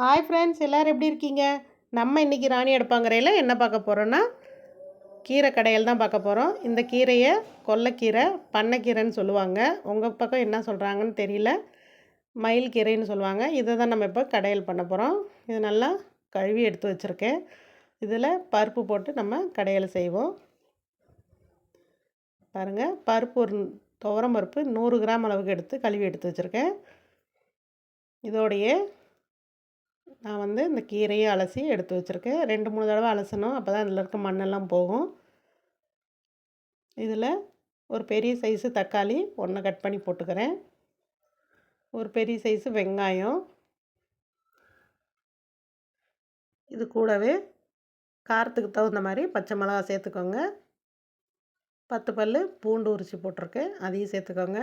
Hi friends எல்லோரும் எப்படி இருக்கீங்க? நம்ம இன்றைக்கி ராணி அடுப்பாங்கரையில் என்ன பார்க்க போகிறோன்னா கீரை கடையில் தான் பார்க்க போகிறோம் இந்த கீரையை கொல்லைக்கீரை பண்ணைக்கீரைன்னு சொல்லுவாங்க. உங்கள் பக்கம் என்ன சொல்கிறாங்கன்னு தெரியல. மயில் கீரைன்னு சொல்லுவாங்க. இதை தான் நம்ம இப்போ கடையில் பண்ண போகிறோம் இது நல்லா கழுவி எடுத்து வச்சுருக்கேன். இதில் பருப்பு போட்டு நம்ம கடையில் செய்வோம். பாருங்கள் பருப்பு ஒரு துவரம் பருப்பு நூறு கிராம் அளவுக்கு எடுத்து கழுவி எடுத்து வச்சுருக்கேன். இதோடைய நான் வந்து இந்த கீரையை அலசி எடுத்து வச்சுருக்கேன். ரெண்டு மூணு தடவை அலசணும். அப்போ தான் அதில் இருக்க மண்ணெல்லாம் போகும். இதில் ஒரு பெரிய சைஸு தக்காளி ஒன்று கட் பண்ணி போட்டுக்கிறேன். ஒரு பெரிய சைஸு வெங்காயம். இது கூடவே காரத்துக்கு தகுந்த மாதிரி பச்சை மிளகா சேர்த்துக்கோங்க. பத்து பல் பூண்டு உரிச்சு போட்டிருக்கேன். அதையும் சேர்த்துக்கோங்க.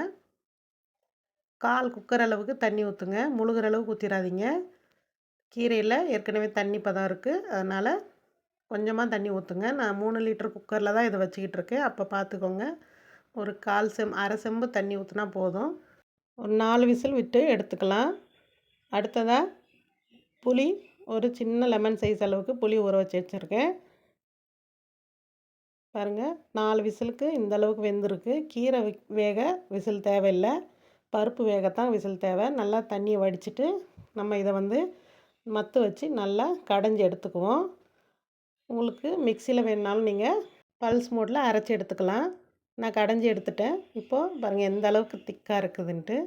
கால் குக்கர் அளவுக்கு தண்ணி ஊற்றுங்க முழுகிற அளவுக்கு ஊற்றிடாதீங்க கீரையில் ஏற்கனவே தண்ணி பதம் இருக்குது அதனால் கொஞ்சமாக தண்ணி ஊற்றுங்க நான் மூணு லிட்டர் குக்கரில் தான் இதை வச்சுக்கிட்டு இருக்கேன். அப்போ பார்த்துக்கோங்க ஒரு கால் செம் அரை செம்பு தண்ணி ஊற்றினா போதும். ஒரு நாலு விசில் விட்டு எடுத்துக்கலாம். அடுத்ததாக புளி ஒரு சின்ன லெமன் சைஸ் அளவுக்கு புளி ஊற வச்சு வச்சுருக்கேன் பாருங்கள் நாலு விசிலுக்கு இந்த அளவுக்கு வெந்திருக்கு. கீரை வேக விசில் தேவையில்லை. பருப்பு வேகத்தான் விசில் தேவை. நல்லா தண்ணியை வடிச்சிட்டு நம்ம இதை வந்து மத்து வச்சு நல்லா கடைஞ்சி எடுத்துக்குவோம். உங்களுக்கு மிக்சியில் வேணுனாலும் நீங்கள் பல்ஸ் மோட்டில் அரைச்சி எடுத்துக்கலாம். நான் கடைஞ்சி எடுத்துட்டேன். இப்போது பாருங்கள் எந்த அளவுக்கு திக்காக இருக்குதுன்ட்டு.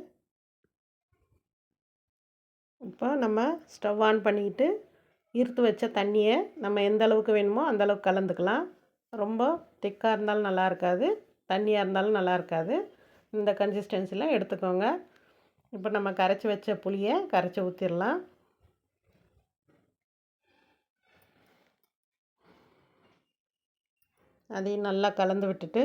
இப்போ நம்ம ஸ்டவ் ஆன் பண்ணிக்கிட்டு இருத்து வச்ச தண்ணியை நம்ம எந்த அளவுக்கு வேணுமோ அந்த அளவுக்கு கலந்துக்கலாம். ரொம்ப திக்காக இருந்தாலும் நல்லா இருக்காது தண்ணியாக இருந்தாலும் நல்லா இருக்காது. இந்த கன்சிஸ்டன்சியில் எடுத்துக்கோங்க. இப்போ நம்ம கரைச்சி வச்ச புளியை கரைச்சி ஊற்றிடலாம் அதையும் நல்லா கலந்து விட்டுட்டு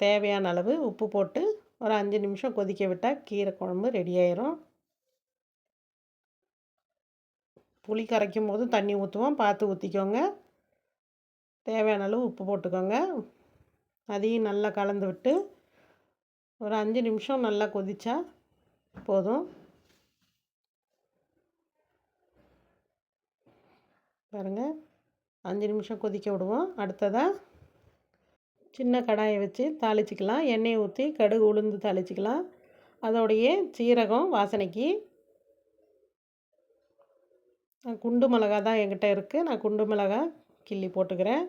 தேவையான அளவு உப்பு போட்டு ஒரு அஞ்சு நிமிஷம் கொதிக்க விட்டால் கீரை குழம்பு ரெடி ஆயிரும். புளி கரைக்கும் போது தண்ணி ஊற்றுவோம் பார்த்து ஊற்றிக்கோங்க தேவையான அளவு உப்பு போட்டுக்கோங்க. அதையும் நல்லா கலந்து விட்டு ஒரு அஞ்சு நிமிஷம் நல்லா கொதித்தா போதும். பாருங்கள் அஞ்சு நிமிஷம் கொதிக்க விடுவோம். அடுத்ததாக சின்ன கடாயை வச்சு தாளிச்சிக்கலாம். எண்ணெயை ஊற்றி கடுகு உளுந்து தாளிச்சிக்கலாம். அதோடைய சீரகம் வாசனைக்கு நான் குண்டு மிளகா தான் என்கிட்ட இருக்குது நான் குண்டு மிளகா கிள்ளி போட்டுக்கிறேன்.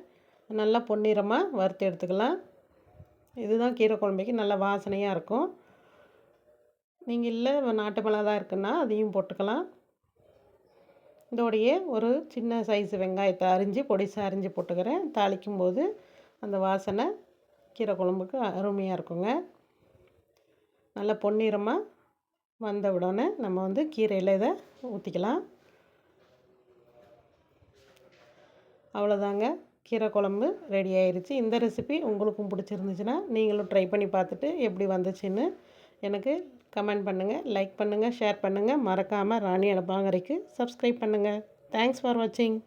நல்லா பொன்னிறமாக வறுத்து எடுத்துக்கலாம். இதுதான் கீரை குழம்புக்கு நல்ல வாசனையாக இருக்கும். நீங்கள் இல்லை நாட்டு மிளகா தான் இருக்குன்னா அதையும் போட்டுக்கலாம். இதோடையே ஒரு சின்ன சைஸ் வெங்காயத்தை அரிஞ்சு பொடிசாக அரிஞ்சு போட்டுக்கிறேன். தாளிக்கும் போது அந்த வாசனை கீரை குழம்புக்கு அருமையாக இருக்குங்க. நல்லா பொன்னிறமாக வந்த உடனே நம்ம வந்து கீரையில் இதை ஊற்றிக்கலாம் அவ்வளோதாங்க கீரை குழம்பு ரெடி ஆயிடுச்சு இந்த ரெசிபி உங்களுக்கும் பிடிச்சிருந்துச்சுன்னா நீங்களும் ட்ரை பண்ணி பார்த்துட்டு எப்படி வந்துச்சுன்னு எனக்கு கமெண்ட் பண்ணுங்கள் லைக் பண்ணுங்கள் ஷேர் பண்ணுங்கள் மறக்காமல் ராணி அடப்பாங்கரைக்கு சப்ஸ்கிரைப் பண்ணுங்கள் தேங்க்ஸ் ஃபார் வாட்சிங்